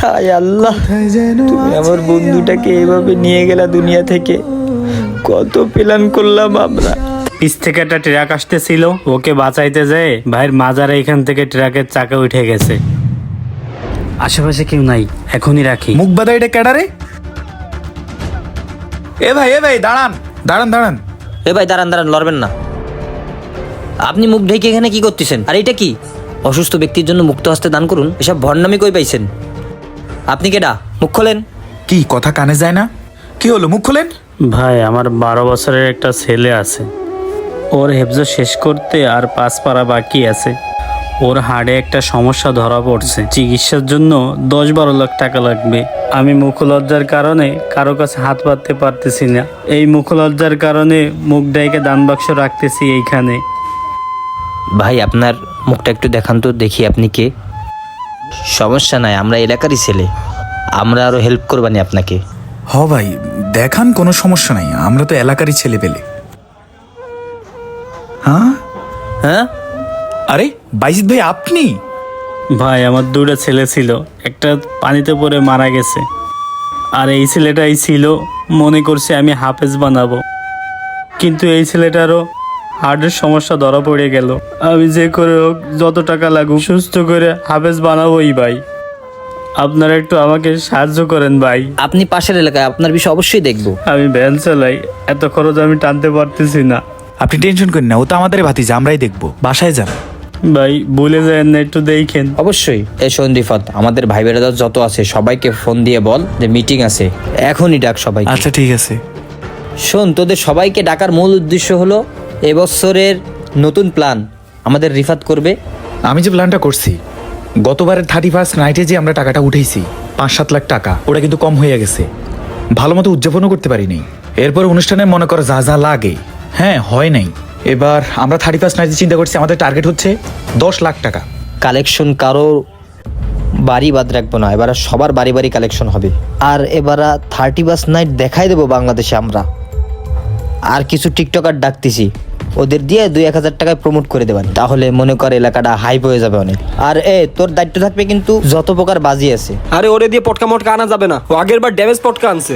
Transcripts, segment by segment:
হায় আল্লাহ তুমি আমার বন্ধুটাকে এভাবে নিয়ে গেলা দুনিয়া থেকে। কত প্ল্যান করলাম আমরা। পিছ থেকে একটা ট্রাক আসতেছিল ওকে বাঁচাইতে যায় ভাইয়ের মাজারে এখান থেকে ট্রাকের চাকা উঠে গেছে। আশেপাশে কেউ নাই এখনই রাখি। মুখ বাদা এটা ক্যাডারে এ ভাই এ ভাই দাঁড়ান দাঁড়ান দাঁড়ান। এ ভাই দাঁড়ান দাঁড়ান লড়বেন না। আপনি মুখ ঢেকে এখানে কি করতেছেন? আর এটা কি? অসুস্থ ব্যক্তির জন্য মুক্ত হস্তে দান করুন এসব ভণ্ডামি কই পাইছেন? আপনি কেডা? মুখ খোলেন। কি কথা কানে যায় না? কি হলো মুখ খোলেন? ভাই আমার বারো বছরের একটা ছেলে আছে। ওর হেফজ শেষ করতে আর পাঁচ পাড়া বাকি আছে। ওর হাড়ে একটা সমস্যা ধরা পড়ছে। চিকিৎসার জন্য দশ বারো লাখ টাকা লাগবে। আমি মুখলজ্জার কারণে কারও কাছে হাত পাততে পারতেছি না। এই মুখলজ্জার কারণে মুখ ডাইকে দান বাক্স রাখতেছি এইখানে। ভাই আপনার মুখটা একটু দেখান তো দেখি আপনি কে। সমস্যা নাই আমরা এলাকারই ছেলে। আমরা আরও হেল্প করবানি আপনাকে। হ ভাই দেখান কোনো সমস্যা নাই আমরা তো এলাকারই ছেলে পেলে। হ্যাঁ? হ্যাঁ? আরে বাইজিৎ ভাই আপনি? ভাই আমার দুটো ছেলে ছিল একটা পানিতে পড়ে মারা গেছে। আর এই ছেলেটাই ছিল মনে করছে আমি হাফেজ বানাবো। কিন্তু এই ছেলেটারও হার্টের সমস্যা ধরা পড়ে গেল। আমি যে করে হোক যত টাকা লাগুক সুস্থ করে হাফেজ বানাবোই ভাই। আপনারা একটু আমাকে সাহায্য করেন ভাই। আপনি পাশের এলাকায় আপনার বিষয় অবশ্যই দেখব। আমি ভ্যান চালাই এত খরচ আমি টানতে পারতেছি না। আপনি টেনশন করেন না ও তো আমাদের ভাতি ভাতিজা আমরাই দেখব। বাসায় যান। ভাই বলে যায় না একটু দেখেন। অবশ্যই। এই সন্দীপত আমাদের ভাই বেড়াদার যত আছে সবাইকে ফোন দিয়ে বল যে মিটিং আছে। এখনই ডাক সবাই আচ্ছা ঠিক আছে। শোন তোদের সবাইকে ডাকার মূল উদ্দেশ্য হলো এবছরের নতুন প্ল্যান আমাদের রিফাত করবে। আমি যে প্ল্যানটা করছি গতবারের থার্টি ফার্স্ট নাইটে যে আমরা টাকাটা উঠেছি পাঁচ সাত লাখ টাকা ওটা কিন্তু কম হয়ে গেছে। ভালো মতো উদযাপনও করতে পারিনি। এরপর অনুষ্ঠানে মনে করো যা যা লাগে হ্যাঁ হয় নাই। এবার আমরা থার্টি ফার্স্ট নাইটে চিন্তা করছি আমাদের টার্গেট হচ্ছে দশ লাখ টাকা। কালেকশন কারও বাড়ি বাদ রাখব না এবার সবার বাড়ি বাড়ি কালেকশন হবে। আর এবার থার্টি বাস নাইট দেখাই দেবো বাংলাদেশে আমরা। আর কিছু টিকটকার ডাকতেছি। ওদের দিয়ে দুই এক হাজার টাকায় প্রমোট করে দেবেন। তাহলে মনে কর এলাকাটা হাইপ হয়ে যাবে অনেক। আর এ তোর দায়িত্ব থাকবে কিন্তু যত প্রকার বাজি আছে। আরে ওরে দিয়ে পটকা মটকা আনা যাবে না। ও আগের বার ড্যামেজ পটকা আনছে।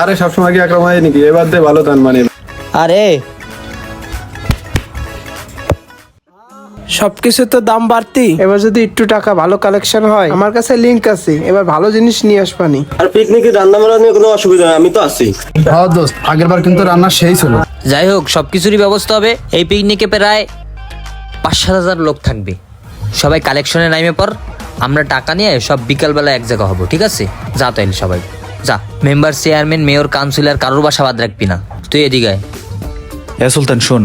আরে সবসময় কি একরকম হয় নাকি? এবার দিয়ে ভালো তান মানে। আর সবকিছু তো দাম বাড়তি। এবার যদি একটু টাকা ভালো কালেকশন হয় আমার কাছে লিংক আছে। এবার ভালো জিনিস নিয়ে আসবানি আর পিকনিকে রান্না বান্না নিয়ে কোনো অসুবিধা নেই আমি তো আছি। হ্যাঁ দোস্ত আগের বার কিন্তু রান্না সেই ছিল। যাই হোক সব কিছুরই ব্যবস্থা হবে। এই পিকনিকে প্রায় পাঁচ সাত হাজার লোক থাকবে। সবাই কালেকশনে নামে পর, আমরা টাকা নিয়ে সব বিকালবেলা এক জায়গা হব, ঠিক আছে? যা তাইলে সবাই। যা মেম্বার চেয়ারম্যান মেয়র কাউন্সিলর কারোর বাসা বাদ রাখবি না। তুই এদিকে আয়। সুলতান, শোন।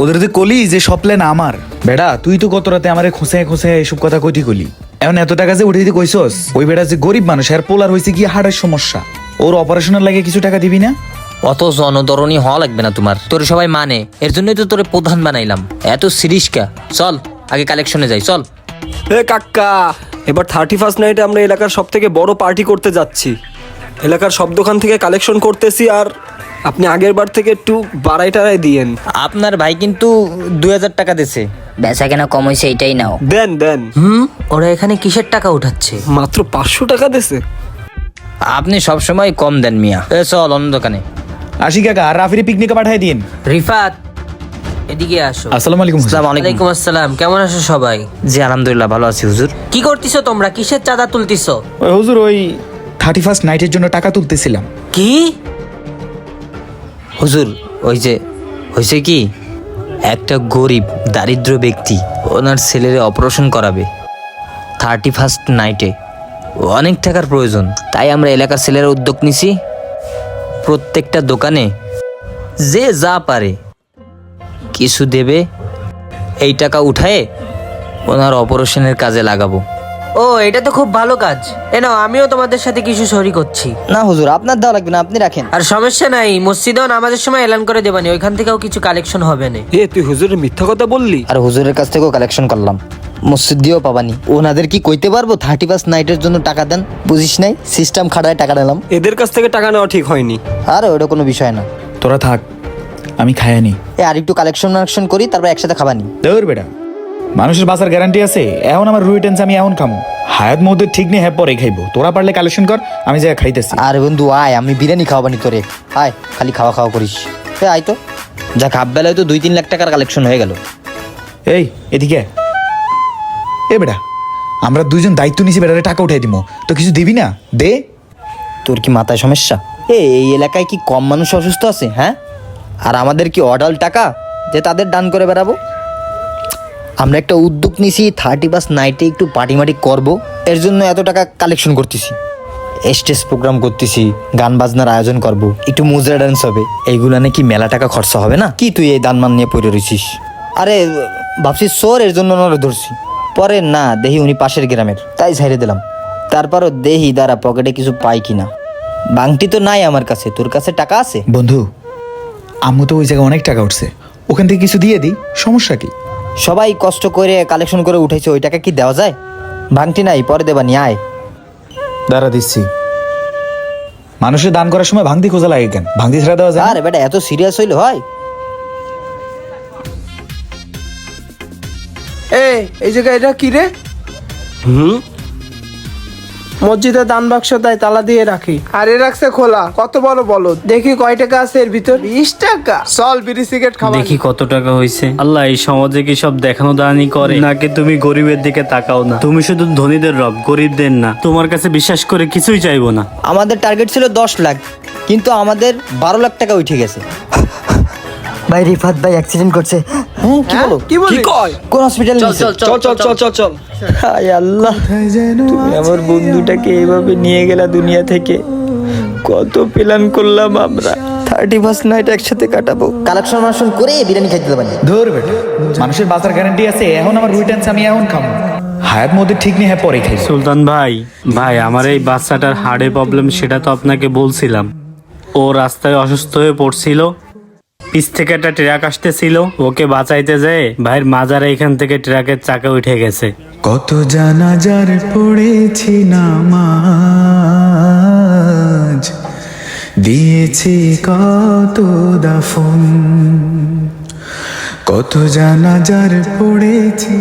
ওদের যে কলি, যে সব প্ল্যান আমার। বেড়া, তুই তো গত রাতে আমারে খোঁসে খোঁসে এসব কথা কইটি কলি এখন এত টাকা যে উঠে দিতে কইছস? ওই বেড়া যে গরিব মানুষ আর পোলার হয়েছে কি হাড়ের সমস্যা। ওর অপারেশনের লাগে কিছু টাকা দিবি না? অত জনদরণী হওয়া লাগবে না তোমার। তোর সবাই মানে এর জন্যই তো তোরে প্রধান বানাইলাম। এত সিরিজ কা চল আগে কালেকশনে যাই চল। এ কাক্কা এবার থার্টি ফার্স্ট নাইটে আমরা এলাকার সব থেকে বড় পার্টি করতে যাচ্ছি। এলাকার সব দোকান থেকে কালেকশন করতেছি আর আপনি আগের বার থেকে একটু বাড়াই টাড়াই দিয়েন। আপনার ভাই কিন্তু দুই হাজার টাকা দিছে। বেচা কেনা কম হয়েছে এটাই নাও। দেন দেন। হুম? ওরা এখানে কিসের টাকা উঠাচ্ছে? মাত্র পাঁচশো টাকা দিছে। আপনি সবসময় কম দেন মিয়া। এ চল অন্য দোকানে। আশি কাকা আর রাফিরে পিকনিকে পাঠাই দিন। রিফাত এদিকে আসো। আসসালামু আলাইকুম। আসসালামু আলাইকুম আসসালাম কেমন আছো সবাই? জি আলহামদুলিল্লাহ ভালো আছি হুজুর। কি করতেছো তোমরা? কিসের চাঁদা তুলতিছো? ওই হুজুর ওই থার্টি ফার্স্ট নাইটের জন্য টাকা তুলতেছিলাম। কি? হুজুর ওই যে হয়েছে কি? একটা গরিব দারিদ্র ব্যক্তি ওনার ছেলের অপারেশন করাবে। থার্টি ফার্স্ট নাইটে অনেক টাকার প্রয়োজন তাই আমরা এলাকার ছেলেরা উদ্যোগ নিছি। প্রত্যেকটা দোকানে যে যা পারে। কিছু দেবে এই টাকা উঠায়ে ওনার অপারেশনের কাজে লাগাবো। ও এটা তো খুব ভালো কাজ। এ নাও আমিও তোমাদের সাথে কিছু সরি করছি। না হুজুর আপনার দেওয়া লাগবে না আপনি রাখেন। আর সমস্যা নাই মসজিদেও নামাজের সময় এলান করে দেবানি ওইখান থেকেও কিছু কালেকশন হবে না। এ তুই হুজুরের মিথ্যা কথা বললি? আর হুজুরের কাছ থেকেও কালেকশন করলাম। মসজিদ দিয়েও পাবানি ওনাদের কি কইতে পারব? থার্টি ফার্স্ট নাইটের জন্য টাকা দেন। বুঝিস নাই? সিস্টেম খাড়ায় টাকা নিলাম। এদের কাছ থেকে টাকা নেওয়া ঠিক হয়নি। আর ওটা কোনো বিষয় না। তোরা থাক আমি খায়ানি এ আর একটু কালেকশন মালেকশন করি তারপর একসাথে খাবানি দৌড় বেটা। মানুষের বাঁচার গ্যারান্টি আছে এখন আমার রুই রুইটেন্স আমি এখন খামো। হায়াত মধ্যে ঠিক নেই হ্যাঁ পরে খাইবো। তোরা পারলে কালেকশন কর আমি যা খাইতেছি। আরে বন্ধু আয় আমি বিরিয়ানি খাওয়াবানি তোরে। আয় খালি খাওয়া খাওয়া করিস। এ আয় তো। যা খাপ বেলায় তো দুই তিন লাখ টাকার কালেকশন হয়ে গেল। এই এদিকে। এ বেটা, আমরা দুইজন দায়িত্ব নিছি বেটারে টাকা উঠাই দিব তো কিছু দিবি না? দে। তোর কি মাথায় সমস্যা? এ, এই এলাকায় কি কম মানুষ অসুস্থ আছে হ্যাঁ? আর আমাদের কি অডাল টাকা যে তাদের দান করে বেড়াবো? আমরা একটা উদ্যোগ নিছি থার্টি বাস নাইটে একটু পার্টি মাটি করব। এর জন্য এত টাকা কালেকশন করতেছি। স্টেজ প্রোগ্রাম করতেছি, গান বাজনার আয়োজন করব, একটু মুজরা ডান্স হবে। এইগুলো নাকি মেলা টাকা খরচা হবে না? কি তুই এই দানমান নিয়ে পড়ে রয়েছিস? আরে ভাবছি সোর এর জন্য নরে ধরছি। পরে না দেহি উনি পাশের গ্রামের। তাই ছাইড়ে দিলাম। তারপরও দেহি দ্বারা পকেটে কিছু পাই কিনা। বাংটি তো নাই আমার কাছে। তোর কাছে টাকা আছে? বন্ধু আম্মু তো ওই জায়গায় অনেক টাকা উঠছে। ওখান থেকে কিছু দিয়ে দিই। সমস্যা কি? সবাই কষ্ট করে কালেকশন করে উঠেছে ওই টাকা কি দেওয়া যায়? ভাঙটি নাই পরে দেবা নিয়ে আয়। দাঁড়া দিচ্ছি। মানুষের দান করার সময় ভাঙতি খোঁজা লাগে কেন? ভাঙতি ছেড়ে দেওয়া যায়? আরে বেটা এত সিরিয়াস হইলে হয়? এ এই জায়গায় এটা কি রে? হুম? মসজিদে দান বাক্স তাই তালা দিয়ে রাখি। আর এ রাখছে খোলা কত বড় বলো দেখি কয় টাকা আছে এর ভিতর। বিশ টাকা? চল বিড়ি সিগারেট খাওয়া দেখি কত টাকা হয়েছে। আল্লাহ এই সমাজে কি সব দেখানো দানি করে? নাকি তুমি গরিবের দিকে তাকাও না? তুমি শুধু ধনীদের রব গরিবদের না। তোমার কাছে বিশ্বাস করে কিছুই চাইব না। আমাদের টার্গেট ছিল দশ লাখ কিন্তু আমাদের বারো লাখ টাকা উঠে গেছে। ভাই রিফাত ভাই অ্যাক্সিডেন্ট করছে। হ্যাঁ কি বলো? কি বলি? কয়? কোন হসপিটাল চল চল চল চল চল চল চল। হায় আল্লাহ তুমি আমার বন্ধুটাকে এভাবে নিয়ে গেলা দুনিয়া থেকে। কত প্ল্যান করলাম আমরা। থার্টি ফার্স্ট নাইট একসাথে কাটাবো। কালেকশন মালেকশন করে বিরিয়ানি খাইতে দেবেন ধর বেটা মানুষের বাঁচার গ্যারান্টি আছে এখন আমার রুইটেন্স আমি এখন খামো হায়াত মধ্যে ঠিক নেই হ্যাঁ পরে খাইবো। সুলতান ভাই ভাই আমার এই বাচ্চাটার হার্টে প্রবলেম সেটা তো আপনাকে বলছিলাম। ও রাস্তায় অসুস্থ হয়ে পড়ছিল পিছ থেকে একটা ট্রাক আসতেছিল, ওকে বাঁচাইতে যেয়ে ভাইয়ের মাজারে এখান থেকে ট্রাকের চাকা উঠে গেছে। কত জানাজার পড়েছি নামাজ, দিয়েছি কত দাফন। কত জানাজার পড়েছি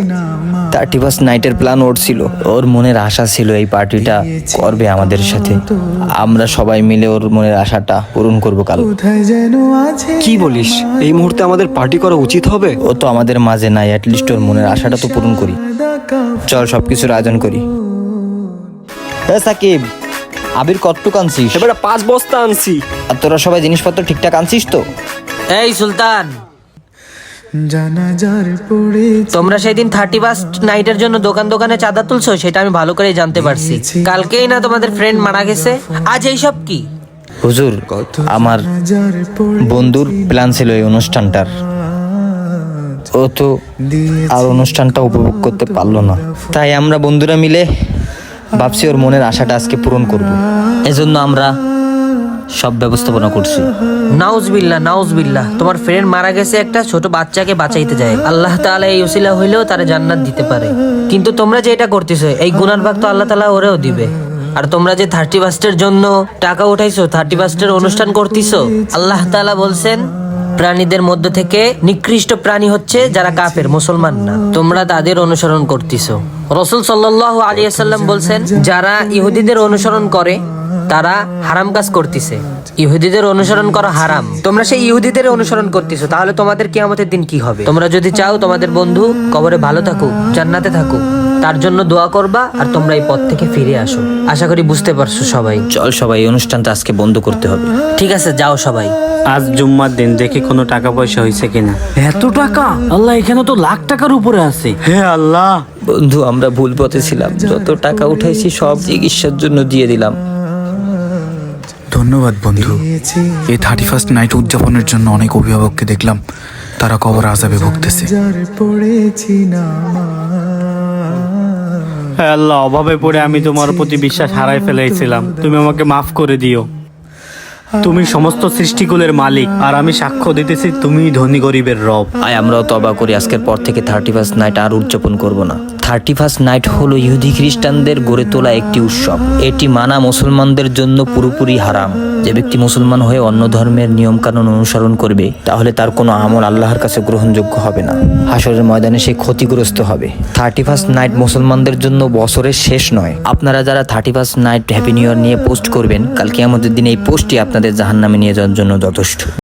থার্টি ফার্স্ট নাইটের প্ল্যান ওর ছিল। ওর মনের আশা ছিল এই পার্টিটা করবে আমাদের সাথে। আমরা সবাই মিলে ওর মনের আশাটা পূরণ করব কাল। কি বলিস? এই মুহূর্তে আমাদের পার্টি করা উচিত হবে? ও তো আমাদের মাঝে নাই অ্যাটলিস্ট ওর মনের আশাটা তো পূরণ করি। চল সবকিছুর আয়োজন করি। এ সাকিব আবির কতটুক আনছিস? এবারে পাঁচ বস্তা আনছি। আর তোরা সবাই জিনিসপত্র ঠিকঠাক আনছিস তো? এই সুলতান তোমরা সেদিন থার্টি ফার্স্ট নাইটের জন্য দোকান দোকানে চাঁদা তুলছো সেটা আমি ভালো করে জানতে পারছি। কালকেই না তোমাদের ফ্রেন্ড মারা গেছে? আজ এইসব কি? হুজুর আমার বন্ধুর প্ল্যান ছিল এই অনুষ্ঠানটার। ও তো আর অনুষ্ঠানটা উপভোগ করতে পারল না। তাই আমরা বন্ধুরা মিলে ভাবছি ওর মনের আশাটা আজকে পূরণ করব। এজন্য আমরা সব ব্যবস্থাপনা করছি। নাউজবিল্লাহ নাউজবিল্লাহ। তোমার ফ্রেন্ড মারা গেছে একটা ছোট বাচ্চাকে বাঁচাইতে যায়। আল্লাহ তাআলা এই উসিলা হইলেও তারা জান্নাত দিতে পারে। কিন্তু তোমরা যে এটা করতেছো, এই গুনার ভাগ তো আল্লাহ তাআলা ওরেও দিবে। আর তোমরা যে থার্টি ফার্স্টের জন্য টাকা উঠাইছো থার্টি ফার্স্টের অনুষ্ঠান করতেছো, আল্লাহ তাআলা বলছেন, প্রাণীদের মধ্য থেকে নিকৃষ্ট প্রাণী হচ্ছে যারা কাফের, মুসলমান না। তোমরা তাদের অনুসরণ করতেছো। রসুল সাল্লাল্লাহু আলাইহি সাল্লাম বলছেন, যারা ইহুদিদের অনুসরণ করে তারা হারাম কাজ করতেছে। ইহুদিদের অনুসরণ করা হারাম। তোমরা সেই ইহুদিদের অনুসরণ করতেছো তাহলে তোমাদের কিয়ামতের দিন কি হবে? তোমরা যদি চাও তোমাদের বন্ধু কবরে ভালো থাকুক জান্নাতে থাকুক তার জন্য দোয়া করবা আর তোমরা এই পথ থেকে ফিরে আসো। আশা করি বুঝতে পারছ সবাই। চল সবাই এই অনুষ্ঠানটা আজকে বন্ধ করতে হবে। ঠিক আছে যাও সবাই। আজ জুম্মার দিন দেখি কোনো টাকা পয়সা হয়েছে কিনা। এত টাকা? আল্লাহ এখানে তো লাখ টাকার উপরে আছে। হে আল্লাহ! বন্ধু আমরা ভুল পথে ছিলাম। যত টাকা উঠাইছি সব চিকিৎসার জন্য দিয়ে দিলাম। ধন্যবাদ বন্ধু। এই থার্টি ফার্স্ট নাইট উদযাপনের জন্য অনেক অভিভাবককে দেখলাম। তারা কবর আজাবে ভুগতেছে। হে আল্লাহ অভাবে পড়ে আমি তোমার প্রতি বিশ্বাস হারাই ফেলেছিলাম তুমি আমাকে মাফ করে দিও। তুমি সমস্ত সৃষ্টিকুলের মালিক আর আমি সাক্ষ্য দিতেছি তুমি ধনী গরিবের রব। আয় আমরাও তবা করি। আজকের পর থেকে থার্টি ফার্স্ট নাইট আর উদযাপন করব না। থার্টি ফার্স্ট নাইট হলো ইহুদি খ্রিস্টানদের গড়ে তোলা একটি উৎসব। এটি মানা মুসলমানদের জন্য পুরোপুরি হারাম। যে ব্যক্তি মুসলমান হয়ে অন্য ধর্মের নিয়মকানুন অনুসরণ করবে, তাহলে তার কোনো আমল আল্লাহর কাছে গ্রহণযোগ্য হবে না। হাসরের ময়দানে সে ক্ষতিগ্রস্ত হবে। থার্টি ফার্স্ট নাইট মুসলমানদের জন্য বছরের শেষ নয়। আপনারা যারা thirty first night happy new year নিয়ে পোস্ট করবেন কালকে আমাদের দিন এই পোস্টটি আপনাদের জাহান্নামে নিয়ে যাওয়ার জন্য যথেষ্ট।